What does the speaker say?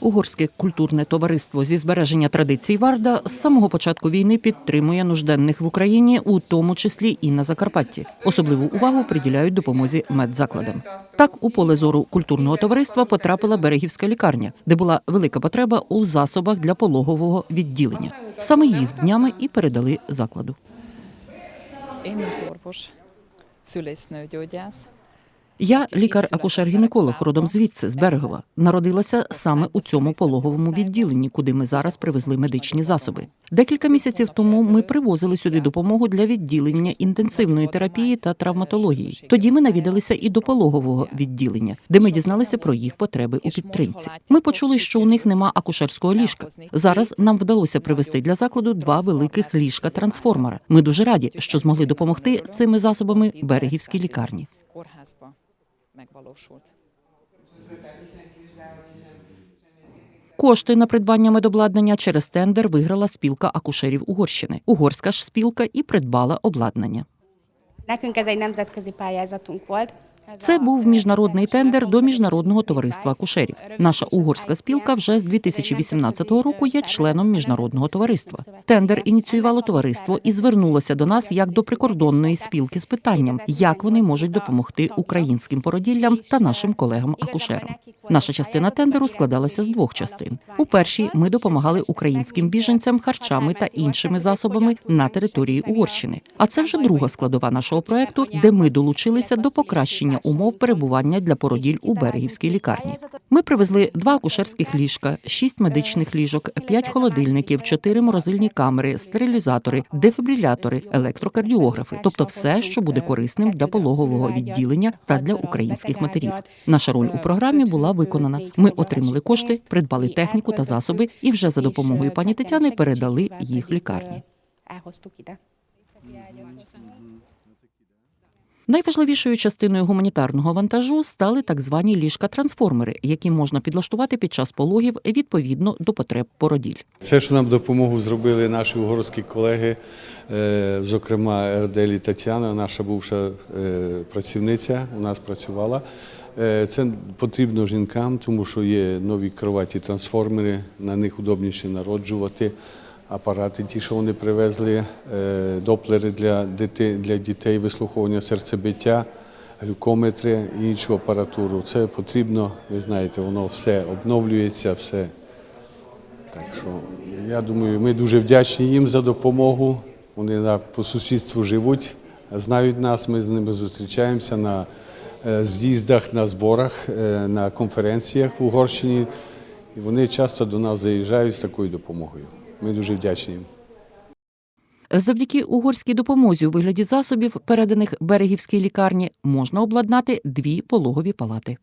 Угорське культурне товариство зі збереження традицій Варда з самого початку війни підтримує нужденних в Україні, у тому числі і на Закарпатті. Особливу увагу приділяють допомозі медзакладам. Так, у поле зору культурного товариства потрапила берегівська лікарня, де була велика потреба у засобах для пологового відділення. Саме їх днями і передали закладу. Én, mint orvos, Я лікар-акушер-гінеколог родом звідси, з Берегова. Народилася саме у цьому пологовому відділенні, куди ми зараз привезли медичні засоби. Декілька місяців тому ми привозили сюди допомогу для відділення інтенсивної терапії та травматології. Тоді ми навідалися і до пологового відділення, де ми дізналися про їх потреби у підтримці. Ми почули, що у них нема акушерського ліжка. Зараз нам вдалося привезти для закладу два великих ліжка трансформера. Ми дуже раді, що змогли допомогти цими засобами берегівській лікарні. Megvalósult. Кошти на придбання медобладнання через тендер виграла спілка акушерів Угорщини. Угорська ж спілка і придбала обладнання. Nekünk ez egy nemzetközi pályázatunk volt. Це був міжнародний тендер до міжнародного товариства акушерів. Наша угорська спілка вже з 2018 року є членом міжнародного товариства. Тендер ініціювало товариство і звернулося до нас як до прикордонної спілки з питанням, як вони можуть допомогти українським породіллям та нашим колегам-акушерам. Наша частина тендеру складалася з двох частин. У першій ми допомагали українським біженцям харчами та іншими засобами на території Угорщини. А це вже друга складова нашого проекту, де ми долучилися до покращення умов перебування для породіль у берегівській лікарні. Ми привезли два акушерських ліжка, шість медичних ліжок, п'ять холодильників, чотири морозильні камери, стерилізатори, дефібрилятори, електрокардіографи, тобто все, що буде корисним для пологового відділення та для українських матерів. Наша роль у програмі була виконана. Ми отримали кошти, придбали техніку та засоби, і вже за допомогою пані Тетяни передали їх лікарні. Найважливішою частиною гуманітарного вантажу стали так звані ліжка-трансформери, які можна підлаштувати під час пологів відповідно до потреб породіль. Це, що нам допомогу зробили наші угорські колеги, е, зокрема Ерделі Тетяна, наша бувша е, працівниця, у нас працювала. Е, Це потрібно жінкам, тому що є нові кроваті трансформери, на них удобніше народжувати. Апарати, ті, що вони привезли, е, доплери для дітей, для дітей, вислуховування серцебиття, глюкометри і іншу апаратуру. Це потрібно, ви знаєте, воно все обновлюється, все так що я думаю, ми дуже вдячні їм за допомогу. Вони по сусідству живуть, знають нас, ми з ними зустрічаємося на е, з'їздах, на зборах, е, на конференціях в Угорщині. І вони часто до нас заїжджають з такою допомогою. Ми дуже вдячні їм. Завдяки угорській допомозі у вигляді засобів, переданих берегівській лікарні, можна обладнати дві пологові палати.